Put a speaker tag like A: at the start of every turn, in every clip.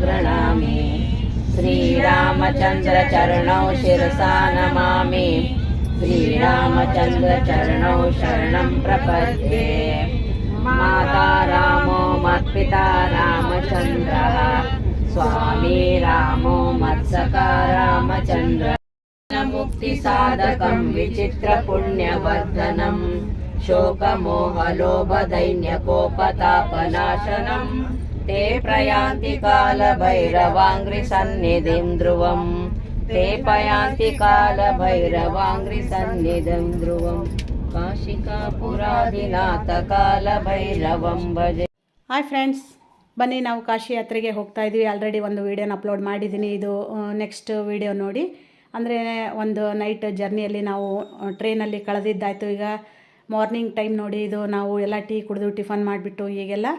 A: गृह्णामि श्रीरामचन्द्रचरणौ शिरसा नमामि। श्रीरामचन्द्रचरणौ शरणं प्रपद्ये। माता रामो मत्पिता रामचन्द्रः। स्वामी रामो मत्सका रामचन्द्र। मुक्तिसाधकं विचित्रपुण्यवर्धनम् शोकमोहलोभदैन्यकोपतापनाशनम् ते प्रयान्ति कालभैरवाङ्घ्रिसन्निधिं ध्रुवम् ते पयान्ति कालभैरवाङ्घ्रिसन्निधिं ध्रुवम् काशिकापुरादिनाथ कालभैरवं भजे
B: ಹಾಯ್ ಫ್ರೆಂಡ್ಸ್ ಬನ್ನಿ ನಾವು ಕಾಶಿ ಯಾತ್ರೆಗೆ ಹೋಗ್ತಾ ಇದ್ವಿ ಆಲ್ರೆಡಿ ಒಂದು ವೀಡಿಯೋನ ಅಪ್ಲೋಡ್ ಮಾಡಿದ್ದೀನಿ ಇದು ನೆಕ್ಸ್ಟ್ ವೀಡಿಯೋ ನೋಡಿ ಅಂದರೆ ಒಂದು ನೈಟ್ ಜರ್ನಿಯಲ್ಲಿ ನಾವು ಟ್ರೈನಲ್ಲಿ ಕಳೆದಿದ್ದಾಯಿತು ಈಗ ಮಾರ್ನಿಂಗ್ ಟೈಮ್ ನೋಡಿ ಇದು ನಾವು ಎಲ್ಲ ಟೀ ಕುಡಿದು ಟಿಫನ್ ಮಾಡಿಬಿಟ್ಟು ಈಗೆಲ್ಲ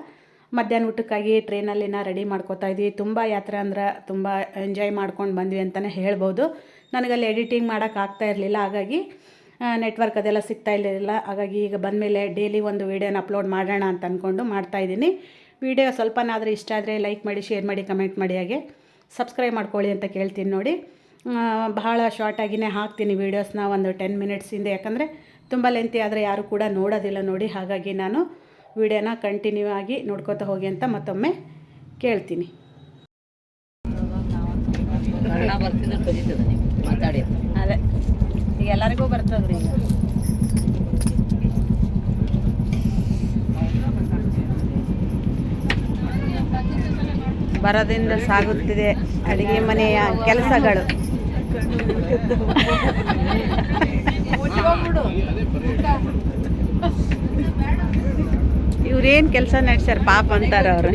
B: ಮಧ್ಯಾಹ್ನ ಊಟಕ್ಕಾಗಿ ಟ್ರೈನಲ್ಲಿನ ರೆಡಿ ಮಾಡ್ಕೋತಾ ಇದ್ವಿ. ತುಂಬ ಯಾತ್ರೆ ಅಂದ್ರೆ ತುಂಬ ಎಂಜಾಯ್ ಮಾಡ್ಕೊಂಡು ಬಂದ್ವಿ ಅಂತಲೇ ಹೇಳ್ಬೋದು. ನನಗಲ್ಲಿ ಎಡಿಟಿಂಗ್ ಮಾಡೋಕ್ಕಾಗ್ತಾ ಇರಲಿಲ್ಲ. ಹಾಗಾಗಿ ನೆಟ್ವರ್ಕ್ ಅದೆಲ್ಲ ಸಿಗ್ತಾ ಇರಲಿಲ್ಲ. ಹಾಗಾಗಿ ಈಗ ಬಂದಮೇಲೆ ಡೈಲಿ ಒಂದು ವೀಡಿಯೋನ ಅಪ್ಲೋಡ್ ಮಾಡೋಣ ಅಂತ ಅಂದ್ಕೊಂಡು ಮಾಡ್ತಾಯಿದ್ದೀನಿ ವಿಡಿಯೋ ಸ್ವಲ್ಪನಾದರೂ ಇಷ್ಟ ಆದರೆ ಲೈಕ್ ಮಾಡಿ ಶೇರ್ ಮಾಡಿ ಕಮೆಂಟ್ ಮಾಡಿ ಹಾಗೆ ಸಬ್ಸ್ಕ್ರೈಬ್ ಮಾಡ್ಕೊಳ್ಳಿ ಅಂತ ಕೇಳ್ತೀನಿ ನೋಡಿ. ಬಹಳ ಶಾರ್ಟಾಗಿಯೇ ಹಾಕ್ತೀನಿ ವೀಡಿಯೋಸ್ನ ಒಂದು ಟೆನ್ ಮಿನಿಟ್ಸಿಂದ ಯಾಕಂದರೆ ತುಂಬ ಲೆಂತಿ ಆದರೆ ಯಾರು ಕೂಡ ನೋಡೋದಿಲ್ಲ ನೋಡಿ. ಹಾಗಾಗಿ ನಾನು ವಿಡಿಯೋನ ಕಂಟಿನ್ಯೂ ಆಗಿ ನೋಡ್ಕೋತಾ ಹೋಗಿ ಅಂತ ಮತ್ತೊಮ್ಮೆ ಕೇಳ್ತೀನಿ. ಅದೇ. ಈಗ ಎಲ್ಲರಿಗೂ ಬರ್ತದ್ರಿ ಬರದಿಂದ ಸಾಗುತ್ತಿದೆ ಅಡಿಗೆ ಮನೆಯ ಕೆಲಸಗಳು. ಇವ್ರೇನು ಕೆಲಸ ನಡೆಸ್ಯಾರ? ಪಾಪ ಅಂತಾರ ಅವರು.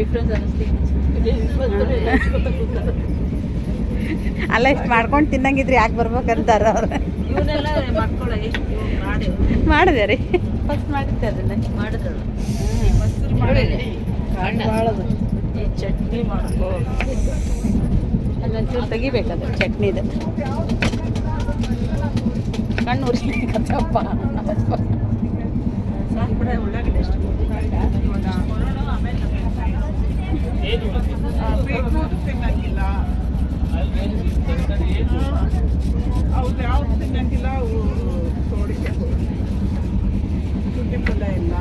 B: ಅಲ್ಲ ಇಷ್ಟು ಮಾಡ್ಕೊಂಡು ತಿನ್ನಂಗಿದ್ರೆ ಯಾಕೆ ಬರ್ಬೇಕಂತಾರ ಅವ್ರು? ಮಾಡಿದೆ ರೀ ಫಸ್ಟ್ ಮಾಡಿದ್ದೆ ಅದನ್ನ.
A: ಮಾಡಿದ್ರು
B: ಈ ಚಟ್ನಿ ಮಾಡ್ಕೋ. ತೆಗಿಬೇಕು ತೆಗಿಬೇಕದು ಚಟ್ನಿದು. ಕಣ್ಣು ಉರಿಸ್ಬೇಕತ್ತಪ್ಪ
C: ಅವ್ರು ಯಾವ್ದು ತಿನ್ನಂಗಿಲ್ಲ ಅವು ತೋಡಿಕೆ ಸುದ್ದಿ ಇಲ್ಲ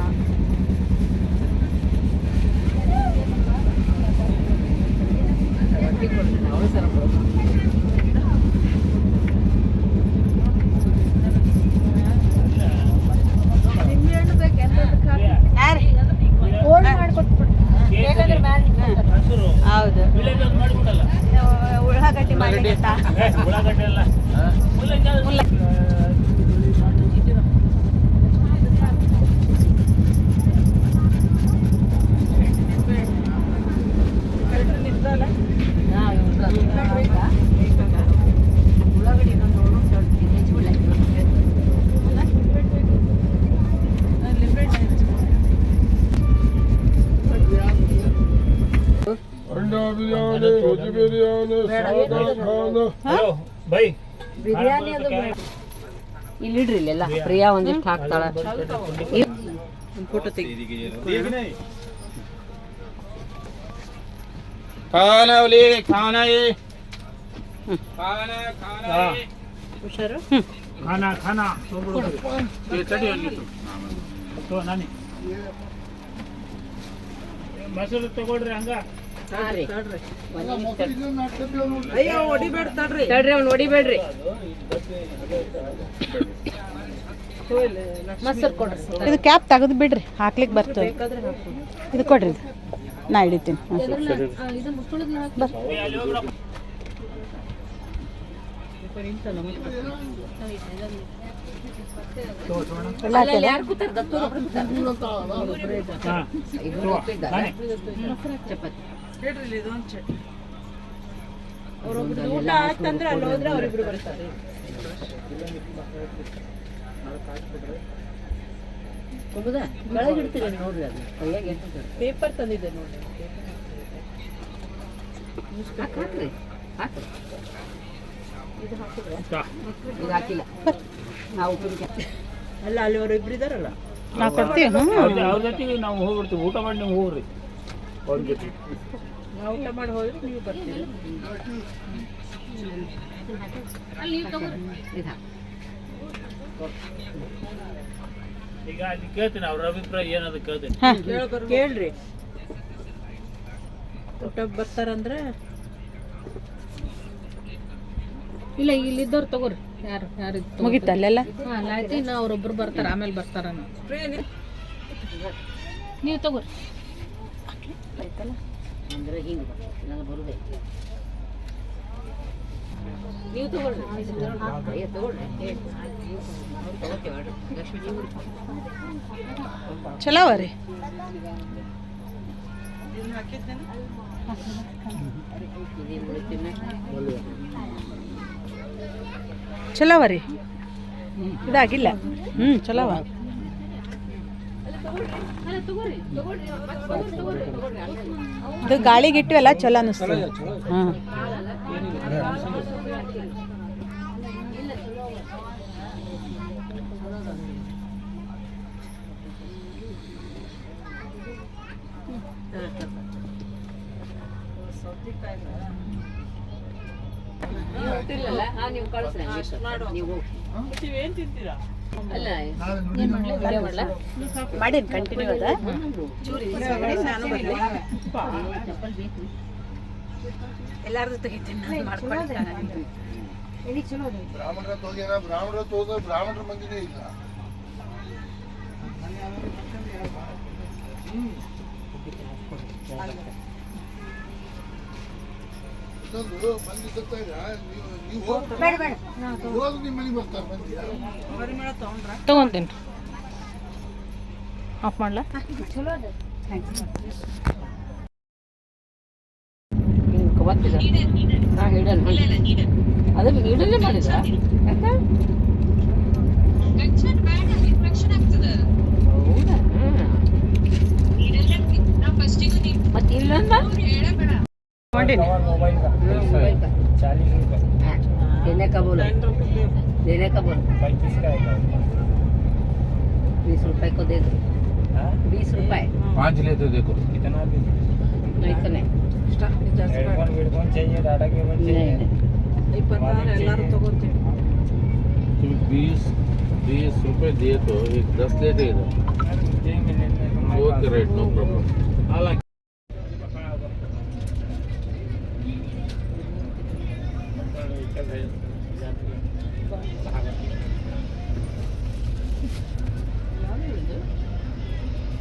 D: ಪಂಜಾಬ್ ಬಿರಿಯಾನಿ
E: ಬೈ.
A: ಬಿರಿಯಾನಿ ಅದು ಇಲ್ಲಿ ಇಡ್ರಿ ಇಲ್ಲೆಲ್ಲ ಪ್ರಿಯಾ ಒಂದಿಷ್ಟು ಹಾಕ್ತಾಳ.
E: ಖಾನಾವಲಿ ಖಾನಾಯಿ.
B: ಹುಷಾರು?
E: ಮೊಸರು ತಗೊಳ್ರಿ ಹಂಗ.
C: ಅಯ್ಯೋ ಹೊಡಿಬೇಡ ತಡ್ರಿ.
A: ತಡ್ರಿ ಅವ್ನು ಹೊಡಿಬೇಡ್ರಿ. ಮೊಸರು ಕೊಡ್ರಿ.
B: ಇದು ಕ್ಯಾಪ್ ತೆಗೆದು ಬಿಡ್ರಿ ಹಾಕ್ಲಿಕ್ಕೆ ಬರ್ತದೆ ಇದು ಕೊಡ್ರಿ ಇದು. ನಾ ಹಿಡಿತೀನಿ.
A: ಅಲ್ಲಲ್ಲಿ ಒಪ್ಪಿದ್ದಾರೆ. ಚಪಾತಿ
B: ಊಟ ಆಯ್ತಂದ್ರೆ ಅಲ್ಲಿ ಹೋದ್ರೆ ಅವರಿಬ್ರು ಬರ್ತಾರೆ.
A: ಹೌದಾ ನೋಡ್ರಿ ಅದು. ಕೈಯಾಗ ಎತ್ತಿದ್ದಾರೆ
B: ಪೇಪರ್ ತಂದಿದ್ದೆ ನೋಡ್ರಿ.
A: ಹಾಕ್ರಿ. ಹಾಕ್ರಿ
B: ಇದು ಹಾಕಿದ್ರೆ?
A: ಇದು ಹಾಕಿಲ್ಲ. ನಾವು ಉಪ್ಪಿನಕಾಯಿ.
B: ಅಲ್ಲ ಅಲ್ಲಿ ಅವ್ರು ಇಬ್ರು ಇದಾರಲ್ಲ. ನಾವು ಕೊಡ್ತೀವಿ.
E: ಅವ್ರ ಜೊತೆಗೆ ನಾವು ಹೋಗ್ಬಿಡ್ತೀವಿ. ಊಟ ಮಾಡಿ ನೀವು ಹೋಗ್ರಿ.
F: ನಾವು ಊಟ ಮಾಡಿ ಹೋದ್ರೆ ನೀವು ಬರ್ತೀರಿ.
E: ಈಗ ಕೇಳ್ತೀನಿ ಅವ್ರ ಅಭಿಪ್ರಾಯ ಏನದು ಕೇಳ್ತೀನಿ.
F: ಕೇಳ್ರಿ. ಊಟ ಬರ್ತಾರಂದ್ರೆ?
G: ಇಲ್ಲ ಇಲ್ಲಿದ್ದವ್ರು ತಗೋರಿ. ಯಾರು ಯಾರು
B: ಮುಗಿತ ಅಲ್ಲೆಲ್ಲ?
G: ಹಾಂ ಆಯ್ತು ಇನ್ನು ಅವ್ರೊಬ್ರು ಬರ್ತಾರೆ ಆಮೇಲೆ ಬರ್ತಾರ ನೀವು ತಗೋರಿ.
C: ಅಂದ್ರೆ ಹಿಂಗೆ ನನಗೆ ಬರುದೇ ನೀವು ತಗೊಳ್ರಿ.
B: ಚಲೋ ರೀ. ಚಲೋವ ರೀ. ಇದಾಗಿಲ್ಲ. ಹ್ಞೂ ಚಲೋ ಅವ. ಇದು ಗಾಳಿಗೆ ಇಟ್ಟಿವಲ್ಲ ಚಲೋ ಅನಿಸ್ತು. ಹಾಂ
C: ನೀವು ಹೋಗ್ತಿರ್ಲಿಲ್ಲ ಹಾಂ. ನೀವು ಕಳಿಸ್ರಿ ನೀವು ಹೋಗಿ
F: ನೀವೇನ್ ತಿಂತೀರಾ?
C: ಅಲ್ಲ
B: ಮಾಡೀನಿ ಕಂಟಿನ್ಯೂ ಅದ.
F: ಚೂರಿ ನಾನು ಬರ್ಲಿ.
C: ಚಪ್ಪಲ್ ಬೇಕು
B: ಎಲ್ಲಾರ್ದು ತೆಗಿತೀನಿ
D: ಬ್ರಾಹ್ಮಣರ ಹೋಗ್ಯಾರ ಬ್ರಾಹ್ಮಣರ ಹೋದ್ರೆ ಬ್ರಾಹ್ಮಣರ ಮಂದಿನೇ ಇಲ್ಲ. ಇಲ್ಲ, ನೀವು
B: ತೊಗೊಂತೀನಿ. ಆಫ್ ಮಾಡ್ಲಾ?
C: ಹಿಂಗೆ ಗೊತ್ತಿಲ್ಲ ಹಾಂ ಹಿಡನ್ ಅದು ಹಿಡಲ್ಲೇ ಮಾಡಿದ ಯಾಕ ಹೌದಾ?
B: ಮಾಡೀನಿ
C: देने का बोलो देने का बोलो बीस रुपए को दे दो बीस रुपए
E: पाँच लेते देखो कितना भी
C: नहीं तो नहीं
E: चाहिए डाटा केबल
C: नहीं नहीं
F: ಇಪ್ಪತ್ತಾರು ಎಲ್ಲಾರು ತಗೋತೀವಿ
E: तुम बीस बीस रुपए दिए तो एक दस लेते इधर ओके राइट नो प्रॉब्लम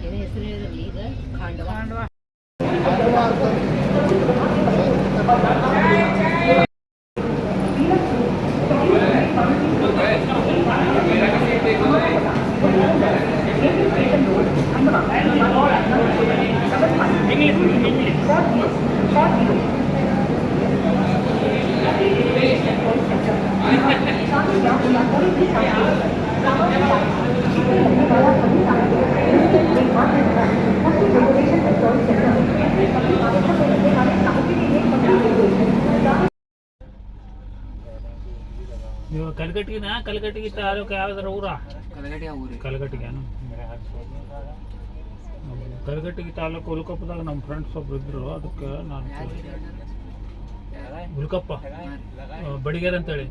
C: ಏನೇ ಹೆಸರು ಹೇಳಿದ್ರಲ್ಲ ಈಗ ಖಾಂಡವ
E: ನೀವು ಕಲಗಟ್ಟಿಗಿನ ಕಲಗಟ್ಟಿಗೆ ತಾಲೂಕು ಯಾವ್ದಾರ ಊರ? ಕಲಗಟ್ಟಿಗೆನು ಕಲಗಟ್ಟಿಗೆ ತಾಲೂಕು ಉಲ್ಕಪ್ಪದಾಗ ನಮ್ಮ ಫ್ರೆಂಡ್ಸ್ ಒಬ್ರು ಇದ್ರು ಅದಕ್ಕೆ ನಾನು ಉಲ್ಕಪ್ಪ ಬಡಿಗೇರ್ ಅಂತೇಳಿ.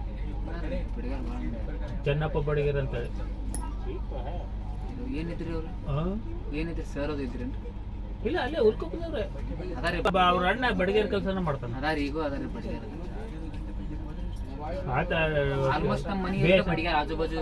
E: ಚೆನ್ನಪ್ಪ ಬಡಿಗೇರ್ ಅಂತೇಳಿ.
H: ಏನಿದ್ರಿ ಅವ್ರು? ಏನಿದ್ರಿ ಸರ್ ಅದು ಇದ್ರಿ
E: ಇಲ್ಲ ಅಲ್ಲೇ ಉಲ್ಕಪ್ಪ
H: ಅದಾರಿ
E: ಅವ್ರ ಅಣ್ಣ ಬಡಿಗೇರ್ ಕೆಲಸನ ಮಾಡ್ತಾನೆ.
H: ಅದಾರಿ ಈಗೂ ಅದಾರಿ ಬಡಿಗೇರ್.
E: ಆತ
H: ಆಲ್ಮೋಸ್ಟ್ ನಮ್ಮ ಮನೆ ಬಡಿಗಾರ ಆಜು ಬಾಜು